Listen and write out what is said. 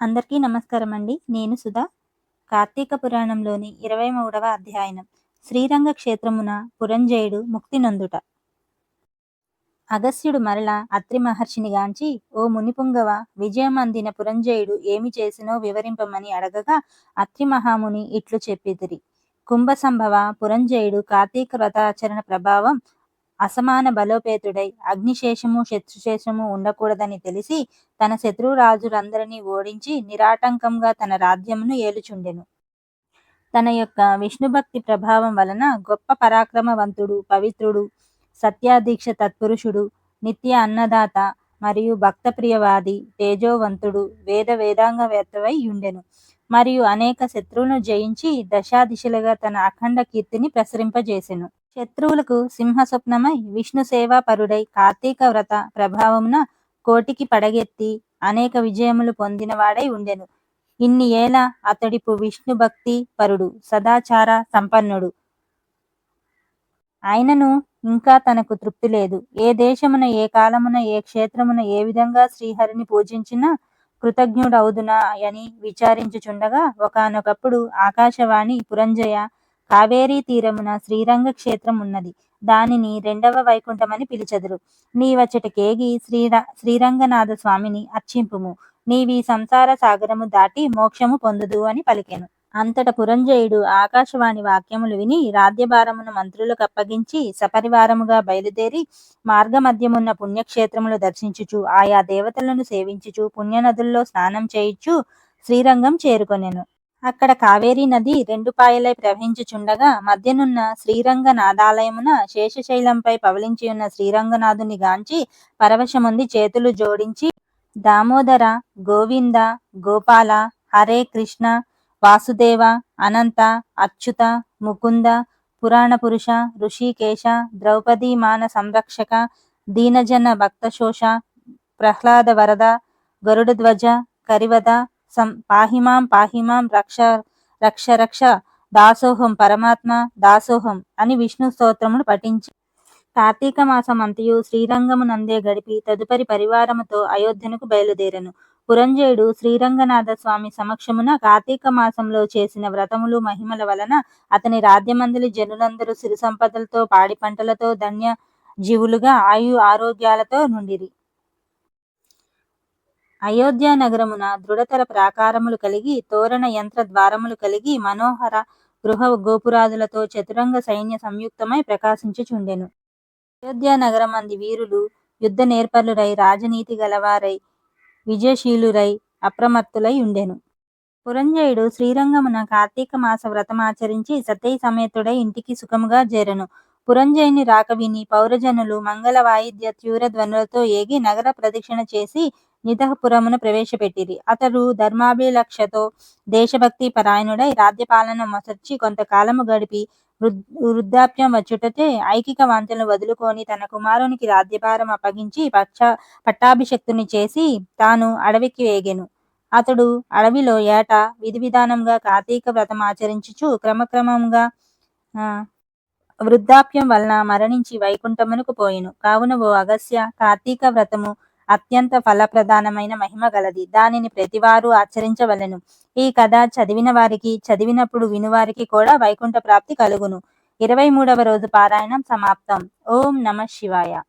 అందరికీ నమస్కారం అండి నేను సుధా. కార్తీక పురాణంలోని ఇరవై మూడవ అధ్యాయనం శ్రీరంగ క్షేత్రమున పురంజయుడు ముక్తి నందుట. అగస్త్యుడు మరల అత్రి మహర్షిని గాంచి ఓ మునిపుంగవ విజయం అందిన పురంజయుడు ఏమి చేసినో వివరింపమని అడగగా అత్రి మహాముని ఇట్లు చెప్పిదిరి కుంభ సంభవ పురంజయుడు కార్తీక వ్రతాచరణ ప్రభావం అసమాన బలోపేతుడై అగ్నిశేషము శత్రుశేషము ఉండకూడదని తెలిసి తన శత్రురాజులందరినీ ఓడించి నిరాటంకంగా తన రాజ్యమును ఏలుచుండెను. తన యొక్క విష్ణుభక్తి ప్రభావం వలన గొప్ప పరాక్రమవంతుడు పవిత్రుడు సత్యాదీక్ష తత్పురుషుడు నిత్య అన్నదాత మరియు భక్తప్రియవాది తేజోవంతుడు వేద వేదాంగవేత్తవై ఉండెను మరియు అనేక శత్రువులను జయించి దశాదిశలుగా తన అఖండ కీర్తిని ప్రసరింపజేసెను. శత్రువులకు సింహస్వప్నమై విష్ణు సేవాపరుడై కార్తీక వ్రత ప్రభావమున కోటికి పడగెత్తి అనేక విజయములు పొందినవాడై ఉండెను. ఇన్ని ఏళ అతడిపు విష్ణు భక్తి పరుడు సదాచార సంపన్నుడు. ఆయనను ఇంకా తనకు తృప్తి లేదు. ఏ దేశమున ఏ కాలమున ఏ క్షేత్రమున ఏ విధంగా శ్రీహరిని పూజించినా కృతజ్ఞుడవుదునా అని విచారించుచుండగా ఒకనొకప్పుడు ఆకాశవాణి పురంజయ కావేరీ తీరమున శ్రీరంగ క్షేత్రం ఉన్నది దానిని రెండవ వైకుంఠమని పిలిచెదరు. నీవచ్చటకేగి శ్రీర శ్రీరంగనాథ స్వామిని అర్చింపుము. నీవి సంసార సాగరము దాటి మోక్షము పొందుదు అని పలికెను. అంతట పురంజయుడు ఆకాశవాణి వాక్యములు విని రాధ్యభారమును మంత్రులకు అప్పగించి సపరివారముగా బయలుదేరి మార్గమధ్యమున్న పుణ్యక్షేత్రములు దర్శించుచు ఆయా దేవతలను సేవించుచు పుణ్యనదుల్లో స్నానం చేయుచు శ్రీరంగం చేరుకొనెను. అక్కడ కావేరీ నది రెండు పాయలై ప్రవహించుచుండగా మధ్యనున్న శ్రీరంగ నాదాలయమున శేషశైలంపై పవలించి ఉన్న శ్రీరంగనాథుని గాంచి పరవశముంది చేతులు జోడించి దామోదర గోవింద గోపాల హరే కృష్ణ వాసుదేవ అనంత అచ్యుత ముకుంద పురాణ పురుష ఋషికేశ ద్రౌపదీ మాన సంరక్షక దీనజన భక్తశోష ప్రహ్లాద వరద గరుడ ధ్వజ కరివద సం పాహిమాం పాహిమాం రక్ష రక్ష రక్ష దాసోహం పరమాత్మ దాసోహం అని విష్ణు స్తోత్రమును పఠించి. కార్తీక మాసం అంతయు శ్రీరంగమునందే గడిపి తదుపరి పరివారముతో అయోధ్యనకు బయలుదేరను. పురంజయుడు శ్రీరంగనాథ స్వామి సమక్షమున కార్తీక మాసంలో చేసిన వ్రతములు మహిమల వలన అతని రాజ్యమందలి జనులందరూ సిరి సంపదలతో పాడి పంటలతో ధన్య జీవులుగా ఆయు ఆరోగ్యాలతో నుండిరి. అయోధ్య నగరమున దృఢతర ప్రాకారములు కలిగి తోరణ యంత్ర ద్వారములు కలిగి మనోహర గృహ గోపురాదులతో చతురంగ సైన్య సంయుక్తమై ప్రకాశించుచుండెను. అయోధ్య అంది వీరులు యుద్ధ నేర్పరులై రాజనీతి గలవారై విజయశీలురై అప్రమత్తులై ఉండెను. పురంజయుడు శ్రీరంగమున కార్తీక మాస వ్రతమాచరించి సతై సమేతుడై ఇంటికి సుఖముగా చేరెను. పురంజయుని రాక విని పౌరజనులు మంగళ వాయిద్య త్యూర ధ్వనులతో ఏగి నగర ప్రదక్షిణ చేసి నిధహపురమును ప్రవేశపెట్టిరి. అతడు ధర్మాభిలక్షతో దేశభక్తి పరాయణుడై రాజ్యపాలన మొసర్చి కొంతకాలము గడిపి వృద్ధాప్యం వచ్చుటచే ఐకిక వాంతులను వదులుకొని తన కుమారునికి రాజ్యభారం అప్పగించి పక్ష పట్టాభిషక్తుని చేసి తాను అడవికి వేగెను. అతడు అడవిలో ఏట విధి విధానంగా కార్తీక వ్రతం ఆచరించుచు క్రమక్రమంగా వృద్ధాప్యం వలన మరణించి వైకుంఠమునకు పోయిను. కావున ఓ అగస్య కార్తీక వ్రతము అత్యంత ఫలప్రధానమైన మహిమ గలది. దానిని ప్రతివారు ఆచరించవలెను. ఈ కథ చదివిన వారికి చదివినప్పుడు వినువారికి కూడా వైకుంఠ ప్రాప్తి కలుగును. ఇరవై మూడవ రోజు పారాయణం సమాప్తం. ఓం నమ శివాయ.